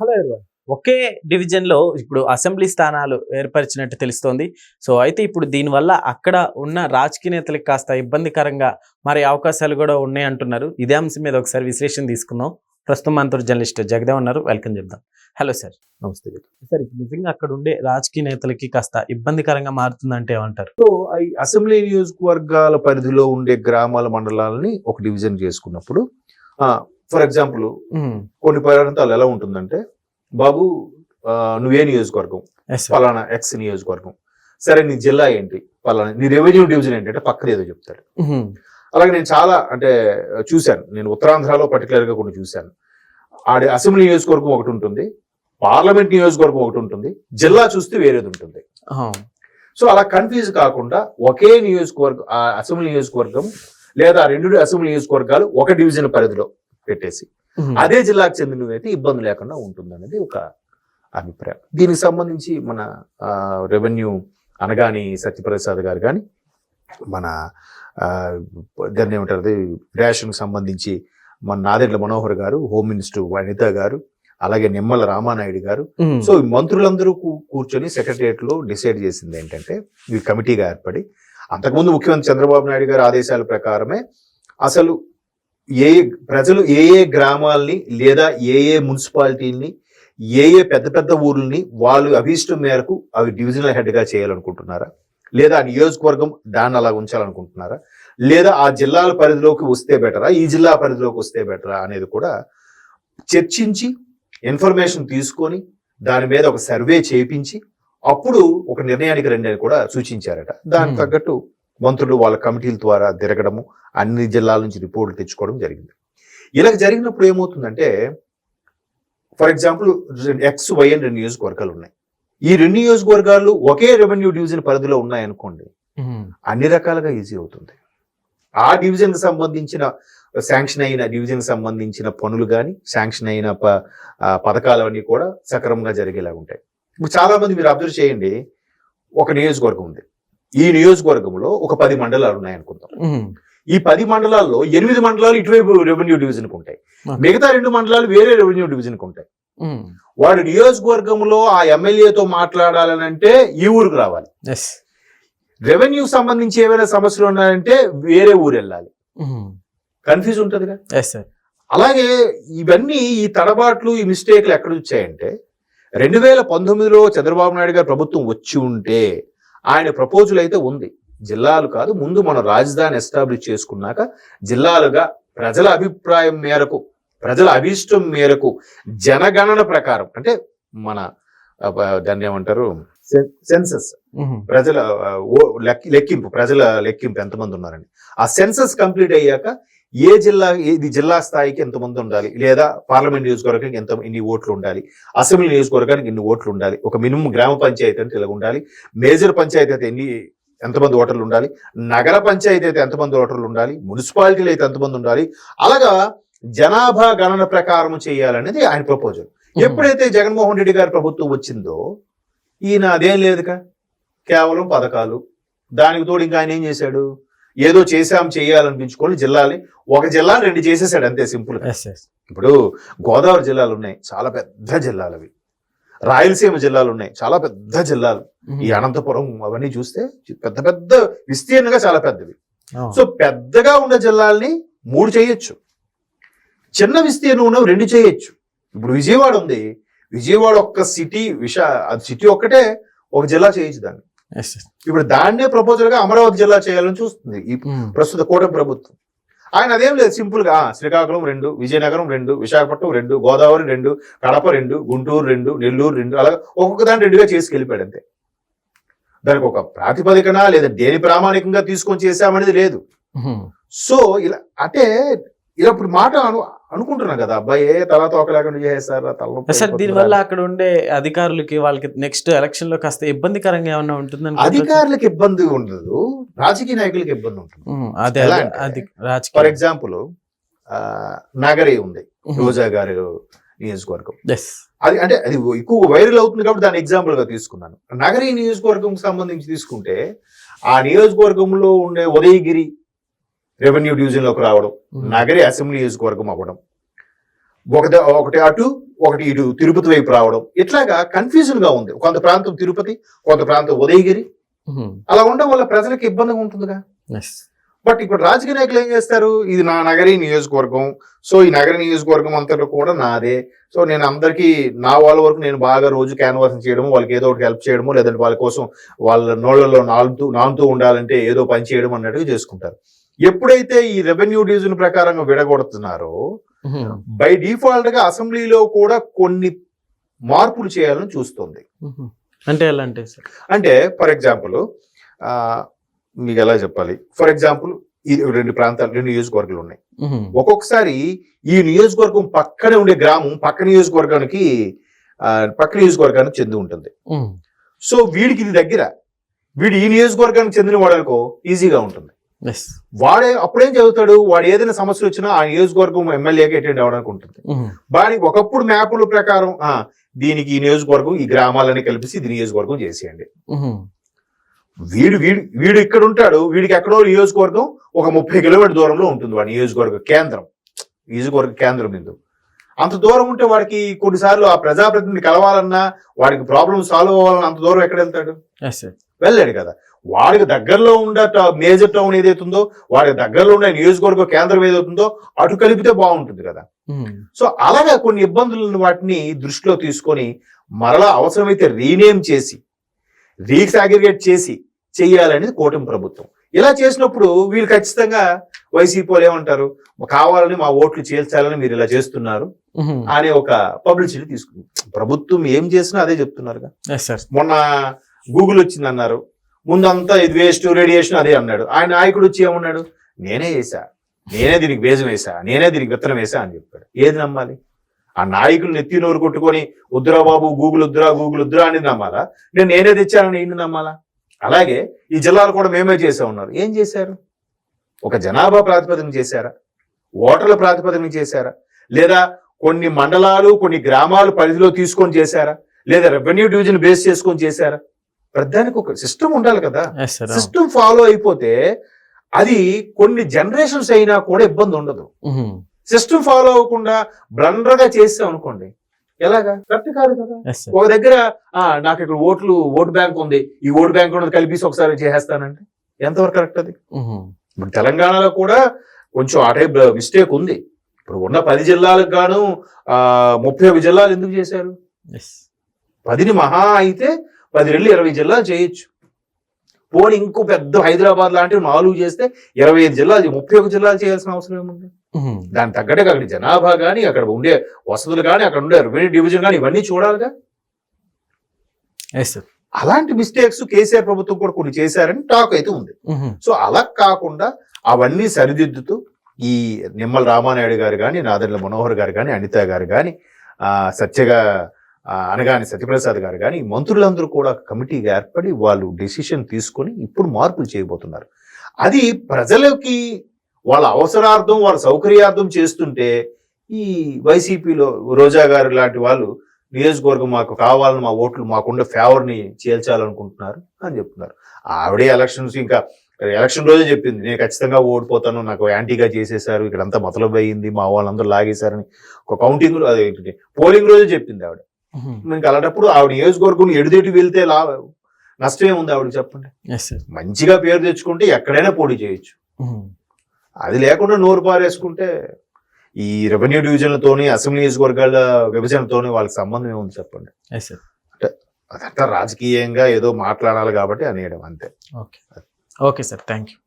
Hello everyone ఒకే డివిజన్లో ఇప్పుడు assembly స్థానాలు ఏర్పరిచినట్టు తెలుస్తోంది. సో అయితే ఇప్పుడు దీనివల్ల అక్కడ ఉన్న రాజకీయ నేతలకు కాస్త ఇబ్బందికరంగా మరి అవకాశాలు కూడా ఉన్నాయి అంటున్నారు. ఇదే అంశం మీద ఒకసారి విశ్లేషణ తీసుకుందాం. ప్రస్తుతం మనతో జర్నలిస్ట్ జగదేవ్ ఉన్నారు వెల్కమ్ చెప్దాం. Hello sir. నమస్తే. సార్ ఇప్పుడు నిజంగా అక్కడ ఉండే రాజకీయ నేతలకి కాస్త ఇబ్బందికరంగా మారుతుందంటే ఏమంటారు? సో అసెంబ్లీ నియోజకవర్గాల పరిధిలో ఉండే గ్రామాల మండలాలని ఒక డివిజన్ చేసుకున్నప్పుడు ఫర్ ఎగ్జాంపుల్ ఉమ్, కొన్ని ప్రాంతాలు ఎలా ఉంటుందంటే బాబు నువ్వే నియోజకవర్గం. పలానా ఎక్స్ నియోజకవర్గం. సరే నీ జిల్లా ఏంటి? పలానా నీ రెవెన్యూ డివిజన్ ఏంటంటే పక్కన ఏదో చెప్తాడు. ఉమ్, అలాగే నేను చాలా అంటే చూశాను. నేను ఉత్తరాంధ్రలో పర్టికులర్గా కొన్ని చూశాను. ఆడ అసెంబ్లీ నియోజకవర్గం ఒకటి ఉంటుంది పార్లమెంట్ నియోజకవర్గం ఒకటి ఉంటుంది జిల్లా చూస్తే వేరేది ఉంటుంది. సో అలా కన్ఫ్యూజ్ కాకుండా ఒకే నియోజకవర్గం అసెంబ్లీ నియోజకవర్గం లేదా రెండు అసెంబ్లీ నియోజకవర్గాలు ఒక డివిజన్ పరిధిలో పెట్టేసి. అదే జిల్లాకు చెందినవైతే ఇబ్బంది లేకుండా ఉంటుంది అనేది ఒక అభిప్రాయం. దీనికి సంబంధించి మన రెవెన్యూ అనగాని సత్యప్రసాద్ గారు కానీ మన దాన్ని ఏమంటారు రేషన్కి సంబంధించి మన నాదెండ్ల మనోహర్ గారు హోమ్ మినిస్టర్ వనిత గారు అలాగే నిమ్మల రామానాయుడు గారు. సో ఈ మంత్రులందరూ కూర్చొని సెక్రటరియట్లో డిసైడ్ చేసింది ఏంటంటే ఈ కమిటీగా ఏర్పడి అంతకుముందు ముఖ్యమంత్రి చంద్రబాబు నాయుడు గారి ఆదేశాల ప్రకారమే అసలు ఏ ప్రజలు ఏ ఏ గ్రామాల్ని లేదా ఏ ఏ మున్సిపాలిటీల్ని ఏ ఏ పెద్ద పెద్ద ఊర్లని వాళ్ళు అభీష్టం మేరకు అవి డివిజనల్ హెడ్గా చేయాలనుకుంటున్నారా? లేదా ఆ నియోజకవర్గం దాన్ని అలా ఉంచాలనుకుంటున్నారా? లేదా ఆ జిల్లాల పరిధిలోకి వస్తే బెటరా? ఈ జిల్లా పరిధిలోకి వస్తే బెటరా? అనేది కూడా చర్చించి ఇన్ఫర్మేషన్ తీసుకొని దాని మీద ఒక సర్వే చేయించి అప్పుడు ఒక నిర్ణయానికి రండి అని కూడా సూచించారట. దానికి. తగ్గట్టు మంత్రులు వాళ్ళ కమిటీల ద్వారా తిరగడము అన్ని జిల్లాల నుంచి రిపోర్టులు తెచ్చుకోవడం జరిగింది. ఇలా జరిగినప్పుడు ఏమవుతుందంటే ఫర్ ఎగ్జాంపుల్ ఎక్స్ వై అని రెండు నియోజకవర్గాలు ఉన్నాయి. ఈ రెండు నియోజకవర్గాలు ఒకే రెవెన్యూ డివిజన్ పరిధిలో ఉన్నాయనుకోండి అన్ని రకాలుగా ఈజీ అవుతుంది. ఆ డివిజన్ సంబంధించిన శాంక్షన్ అయిన డివిజన్ సంబంధించిన పనులు కానీ శాంక్షన్ అయిన ప- ఆ, పథకాలు అన్నీ కూడా సక్రమంగా జరిగేలా ఉంటాయి. ఇప్పుడు చాలా మంది మీరు అబ్జర్వ్ చేయండి ఒక నియోజకవర్గం ఉంది. ఈ నియోజకవర్గంలో ఒక పది మండలాలు ఉన్నాయనుకుందాం. ఉమ్, ఈ పది మండలాల్లో ఎనిమిది మండలాలు ఇటువైపు రెవెన్యూ డివిజన్కు ఉంటాయి. మిగతా రెండు మండలాలు వేరే రెవెన్యూ డివిజన్కు ఉంటాయి వాడు నియోజకవర్గంలో ఆ ఎమ్మెల్యేతో మాట్లాడాలని అంటే ఈ ఊరికి రావాలి. రెవెన్యూ సంబంధించి ఏమైనా సమస్యలు ఉన్నాయంటే వేరే ఊరు వెళ్ళాలి. కన్ఫ్యూజ్ ఉంటుందిగా. అలాగే ఇవన్నీ ఈ తడబాట్లు ఈ మిస్టేక్లు ఎక్కడ వచ్చాయంటే రెండు వేల పంతొమ్మిదిలో చంద్రబాబు నాయుడు గారు ప్రభుత్వం వచ్చి ఉంటే ఆయన ప్రపోజల్ అయితే ఉంది. జిల్లాలు కాదు ముందు మనం రాజధాని ఎస్టాబ్లిష్ చేసుకున్నాక జిల్లాలుగా ప్రజల అభిప్రాయం మేరకు ప్రజల అభిష్టం మేరకు జనగణన ప్రకారం అంటే మన దాన్ని ఏమంటారు? సెన్సస్. ప్రజల లెక్కింపు ప్రజల లెక్కింపు ఎంతమంది ఉన్నారని ఆ సెన్సస్ కంప్లీట్ అయ్యాక ఏ జిల్లా ఇది జిల్లా స్థాయికి ఎంతమంది ఉండాలి? లేదా పార్లమెంట్ నియోజకవర్గానికి ఎంత ఇన్ని ఓట్లు ఉండాలి? అసెంబ్లీ నియోజకవర్గానికి ఇన్ని ఓట్లు ఉండాలి? ఒక మినిమం గ్రామ పంచాయతీ అంటే ఇలా ఉండాలి. మేజర్ పంచాయతీ అయితే ఎన్ని ఎంతమంది ఓటర్లు ఉండాలి? నగర పంచాయతీ అయితే ఎంతమంది ఓటర్లు ఉండాలి? మున్సిపాలిటీలు అయితే ఎంతమంది ఉండాలి? అలాగా జనాభా గణన ప్రకారం చేయాలనేది ఆయన ప్రపోజల్ ఎప్పుడైతే జగన్మోహన్ రెడ్డి గారి ప్రభుత్వం వచ్చిందో ఈయన అదేం లేదుగా కేవలం పథకాలు. దానికి తోడు ఇంకా ఆయన ఏం చేశాడు? ఏదో చేశాం చేయాలనిపించుకొని జిల్లాని ఒక జిల్లా రెండు చేసేసాడు అంతే సింపుల్. ఇప్పుడు గోదావరి జిల్లాలు ఉన్నాయి చాలా పెద్ద జిల్లాలు అవి. రాయలసీమ జిల్లాలు ఉన్నాయి చాలా పెద్ద జిల్లాలు. ఈ అనంతపురం అవన్నీ చూస్తే పెద్ద పెద్ద విస్తీర్ణంగా చాలా పెద్దవి. సో పెద్దగా ఉన్న జిల్లాల్ని మూడు చేయొచ్చు. చిన్న విస్తీర్ణం ఉన్నవి రెండు చేయొచ్చు. ఇప్పుడు విజయవాడ ఉంది. విజయవాడ ఒక్క సిటీ విష అది సిటీ ఒక్కటే ఒక జిల్లా చేయొచ్చు దాన్ని. ఇప్పుడు దాన్నే ప్రపోజల్గా అమరావతి జిల్లా చేయాలని చూస్తుంది. ఈ ఉమ్, ప్రస్తుత కూటమి ప్రభుత్వం. ఆయన అదేం లేదు సింపుల్గా శ్రీకాకుళం రెండు విజయనగరం రెండు విశాఖపట్నం రెండు గోదావరి రెండు కడప రెండు గుంటూరు రెండు నెల్లూరు రెండు అలాగే ఒక్కొక్క దాన్ని రెండుగా చేసి వెళ్ళిపోయాడు అంతే. దానికి ఒక ప్రాతిపదికన లేదా దేని ప్రామాణికంగా తీసుకొని చేశామనేది లేదు. ఉమ్. సో ఇలా అంటే ఇలా ఇప్పుడు మాట అను అనుకుంటున్నా కదా అబ్బాయి ఏ తల తోక లేకుండా చేసేసారా తలనొప్పి సార్? దీనివల్ల అక్కడ ఉండే అధికారులకి వాళ్ళకి నెక్స్ట్ ఎలక్షన్లో కాస్త ఇబ్బందికరంగా ఏమన్నా ఉంటుందని అధికారులకు ఇబ్బంది ఉండదు రాజకీయ నాయకులకు ఇబ్బంది ఉంటుంది. అదే అదే, ఫర్ ఎగ్జాంపుల్ నగరి ఉంది రోజా గారి నియోజకవర్గం. అది అంటే అది ఎక్కువ వైరల్ అవుతుంది కాబట్టి దాని ఎగ్జాంపుల్గా తీసుకున్నాను. నగరి నియోజకవర్గం సంబంధించి తీసుకుంటే ఆ నియోజకవర్గంలో ఉండే ఉదయగిరి రెవెన్యూ డివిజన్లోకి రావడం నగరి అసెంబ్లీ నియోజకవర్గం అవ్వడం ఒక ఒకటి అటు ఒకటి ఇటు తిరుపతి వైపు రావడం. ఇట్లాగా కన్ఫ్యూజన్గా ఉంది. కొంత ప్రాంతం తిరుపతి కొంత ప్రాంతం ఉదయగిరి. అలా ఉండడం వల్ల ప్రజలకు ఇబ్బందిగా ఉంటుందిగా. బట్ ఇప్పుడు రాజకీయ నాయకులు ఏం చేస్తారు? ఇది నా నగరీ నియోజకవర్గం. సో ఈ నగర నియోజకవర్గం అంతటా కూడా నాదే. సో నేను అందరికీ నా వాళ్ళ వరకు నేను బాగా రోజు క్యాన్వాసింగ్ చేయడము వాళ్ళకి ఏదో ఒకటి హెల్ప్ చేయడము లేదంటే వాళ్ళ కోసం వాళ్ళ నోళ్ళలో నాలుతూ నానుతూ ఉండాలంటే ఏదో పని చేయడం అన్నట్టుగా చేసుకుంటారు. ఎప్పుడైతే ఈ రెవెన్యూ డివిజన్ ప్రకారంగా విడగొడుతున్నారో బై డిఫాల్ట్గా అసెంబ్లీలో కూడా కొన్ని మార్పులు చేయాలని చూస్తుంది. అంటే ఎలా అంటే అంటే ఫర్ ఎగ్జాంపుల్ మీకు ఎలా చెప్పాలి? ఫర్ ఎగ్జాంపుల్ ఈ రెండు ప్రాంతాలు రెండు నియోజకవర్గాలు ఉన్నాయి. ఒక్కొక్కసారి ఈ నియోజకవర్గం పక్కనే ఉండే గ్రామం పక్క నియోజకవర్గానికి పక్క నియోజకవర్గానికి చెంది ఉంటుంది. సో వీడికి ఇది దగ్గర. వీడు ఈ నియోజకవర్గానికి చెందిన వాడనుకో ఈజీగా ఉంటుంది. వాడే అప్పుడేం చదువుతాడు? వాడు ఏదైనా సమస్య వచ్చినా ఆ నియోజకవర్గం ఎమ్మెల్యేకి అటెండ్ అవ్వడానికి ఉంటుంది. వాడి ఒకప్పుడు మ్యాపుల ప్రకారం ఆ దీనికి ఈ నియోజకవర్గం ఈ గ్రామాలని కలిపి ఇది నియోజకవర్గం చేసేయండి. వీడు వీడు వీడు ఇక్కడ ఉంటాడు వీడికి ఎక్కడో నియోజకవర్గం ఒక ముప్పై కిలోమీటర్ దూరంలో ఉంటుంది వాడి నియోజకవర్గ కేంద్రం. నియోజకవర్గ కేంద్రం బిందు అంత దూరం ఉంటే వాడికి కొన్నిసార్లు ఆ ప్రజాప్రతినిధిని కలవాలన్నా వాడికి ప్రాబ్లం సాల్వ్ అవ్వాలన్నా అంత దూరం ఎక్కడ వెళ్తాడు? వెళ్ళాడు కదా. వాడికి దగ్గరలో ఉండే మేజర్ టౌన్ ఏదైతుందో వాడికి దగ్గరలో ఉండే నియోజకవర్గ కేంద్రం ఏదైతుందో అటు కలిపితే బాగుంటుంది కదా. సో అలాగా కొన్ని ఇబ్బందులను వాటిని దృష్టిలో తీసుకొని మరలా అవసరమైతే రీనేమ్ చేసి రీసాగ్రిగేట్ చేసి చెయ్యాలనేది కూటమి ప్రభుత్వం. ఇలా చేసినప్పుడు వీళ్ళు ఖచ్చితంగా వైసీపీ వాళ్ళు ఏమంటారు? కావాలని మా ఓట్లు చేల్చాలని మీరు ఇలా చేస్తున్నారు అనే ఒక పబ్లిసిటీ తీసుకుంది. ప్రభుత్వం ఏం చేసినా అదే సార్ మొన్న గూగుల్ వచ్చింది అన్నారు ముందంతా ఇది వేస్ట్ రేడియేషన్ అదే అన్నాడు. ఆయన నాయకుడు వచ్చి ఏమన్నాడు? నేనే చేశా. నేనే దీనికి బేజం వేసా నేనే దీనికి విత్తనం వేసా అని చెప్పాడు. ఏది నమ్మాలి? ఆ నాయకులు నెత్తి నోరు కొట్టుకొని ఉద్దురా బాబు గూగుల్ వద్దురా గూగుల్ వద్దురా అని నమ్మాలా? నేను నేనే తెచ్చానని ఏంటి నమ్మాలా? అలాగే ఈ జిల్లాలు కూడా మేమే చేసా ఉన్నారు. ఏం చేశారు? ఒక జనాభా ప్రాతిపదికన చేశారా? ఓటర్ల ప్రాతిపదికన చేశారా? లేదా కొన్ని మండలాలు కొన్ని గ్రామాలు పరిధిలో తీసుకొని చేశారా? లేదా రెవెన్యూ డివిజన్ బేస్ చేసుకొని చేశారా? ప్రధానికి ఒక సిస్టమ్ ఉండాలి కదా. సిస్టమ్ ఫాలో అయిపోతే అది కొన్ని జనరేషన్స్ అయినా కూడా ఇబ్బంది ఉండదు. సిస్టమ్ ఫాలో అవ్వకుండా బ్లండర్గా చేసాం అనుకోండి. ఎలాగా? కరెక్ట్ కాదు కదా. ఒక దగ్గర నాకు ఇక్కడ ఓట్లు ఓటు బ్యాంక్ ఉంది. ఈ ఓటు బ్యాంక్ ఉన్నది కలిపి ఒకసారి చేసేస్తానంటే. ఎంతవరకు కరెక్ట్ అది? ఇప్పుడు తెలంగాణలో కూడా కొంచెం ఆ టైప్ మిస్టేక్ ఉంది. ఇప్పుడు ఉన్న పది జిల్లాలకు గాను ఆ ముప్పై ఒక జిల్లాలు ఎందుకు చేశారు? పదిని మహా అయితే పది రెండు ఇరవై జిల్లాలు చేయొచ్చు. పోనీ ఇంకో పెద్ద హైదరాబాద్ లాంటివి నాలుగు చేస్తే ఇరవై ఐదు జిల్లాలు ముప్పై ఒక జిల్లాలు చేయాల్సిన అవసరం ఏముంది? దాని తగ్గట్టుగా అక్కడ జనాభా కానీ అక్కడ ఉండే వసతులు కానీ అక్కడ ఉండే రెవెన్యూ డివిజన్ కానీ ఇవన్నీ చూడాలిగా? ఎస్ సార్ అలాంటి మిస్టేక్స్ కేసీఆర్ ప్రభుత్వం కూడా కొన్ని చేశారని టాక్ అయితే ఉంది. సో అలా కాకుండా అవన్నీ సరిదిద్దుతూ ఈ నిమ్మల రామానాయుడు గారు కానీ నాదెండ్ల మనోహర్ గారు కానీ అనిత గారు కానీ ఆ సత్యగా అనగాని సత్యప్రసాద్ గారు కానీ మంత్రులందరూ కూడా కమిటీగా ఏర్పడి వాళ్ళు డెసిషన్ తీసుకొని ఇప్పుడు మార్పులు చేయబోతున్నారు. అది ప్రజలకి వాళ్ళ అవసరార్థం వాళ్ళ సౌకర్యార్థం చేస్తుంటే ఈ వైసీపీలో రోజా గారు లాంటి వాళ్ళు నియోజకవర్గం మాకు కావాలని మా ఓట్లు మాకుండే ఫేవర్ని చేల్చాలనుకుంటున్నారు అని చెప్తున్నారు. ఆవిడే ఎలక్షన్స్ ఇంకా ఎలక్షన్ రోజే చెప్పింది. నేను ఖచ్చితంగా ఓడిపోతాను నాకు యాంటీగా చేసేసారు ఇక్కడ అంతా మొదలు మా వాళ్ళందరూ లాగేశారని ఒక కౌంటింగ్ అదే పోలింగ్ రోజే చెప్పింది ఆవిడ. ఇంకా అలాంటప్పుడు ఆవిడ నియోజకవర్గం ఎడుదేటి వెళ్తే లా నష్టమే ఉంది ఆవిడ చెప్పండి. మంచిగా పేరు తెచ్చుకుంటే ఎక్కడైనా పోటీ చేయొచ్చు. అది లేకుండా నోరు పారేసుకుంటే ఈ రెవెన్యూ డివిజన్లతోని అసెంబ్లీ నియోజకవర్గాల విభజనతోని వాళ్ళకి సంబంధం ఏముంది చెప్పండి. సార్ అదంతా రాజకీయంగా ఏదో మాట్లాడాలి కాబట్టి అనేయడం అంతే. Okay okay sir thank you